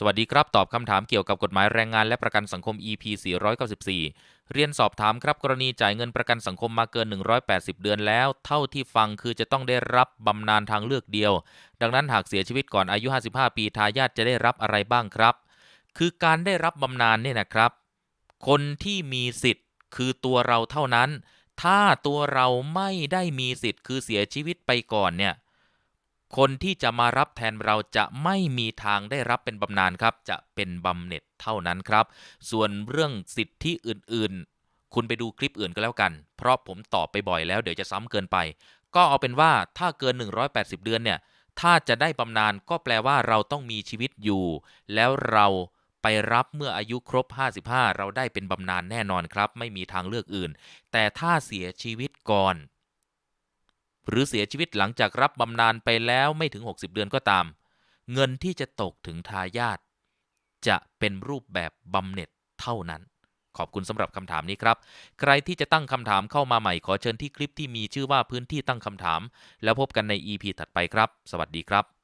สวัสดีครับ ตอบคำถามเกี่ยวกับกฎหมายแรงงานและประกันสังคม EP 494 เรียนสอบถามครับกรณีจ่ายเงินประกันสังคมมาเกิน 180 เดือนแล้ว เท่าที่ฟังคือจะต้องได้รับบำนาญทางเลือกเดียว ดังนั้นหากเสียชีวิตก่อนอายุ 55 ปีทายาทจะได้รับอะไรบ้างครับ คือการได้รับบำนาญเนี่ยนะครับ คนที่มีสิทธิ์คือตัวเราเท่านั้น ถ้าตัวเราไม่ได้มีสิทธิ์คือเสียชีวิตไปก่อนเนี่ย คนที่จะมารับแทนเราจะไม่มีทางได้รับเป็นบำนาญครับ จะเป็นบำเหน็จเท่านั้นครับ ส่วนเรื่องสิทธิอื่นๆ คุณไปดูคลิปอื่นก็แล้วกัน เพราะผมตอบไปบ่อยแล้วเดี๋ยวจะซ้ำเกินไป ก็เอาเป็นว่าถ้าเกิน 180 เดือนเนี่ย ถ้าจะได้บำนาญก็แปลว่าเราต้องมีชีวิตอยู่ แล้วเราไปรับเมื่ออายุครบ 55 เราได้เป็นบำนาญแน่นอนครับ ไม่มีทางเลือกอื่น แต่ถ้าเสียชีวิตก่อน หรือเสียชีวิตหลังจากรับบำนาญไปแล้วไม่ถึง 60 เดือนก็ตาม เงินที่จะตกถึงทายาทจะเป็นรูปแบบบำเหน็จเท่านั้น ขอบคุณสำหรับคำถามนี้ครับ ใครที่จะตั้งคำถามเข้ามาใหม่ขอเชิญที่คลิปที่มีชื่อว่าพื้นที่ตั้งคำถาม แล้วพบกันใน EP ถัดไปครับ สวัสดีครับ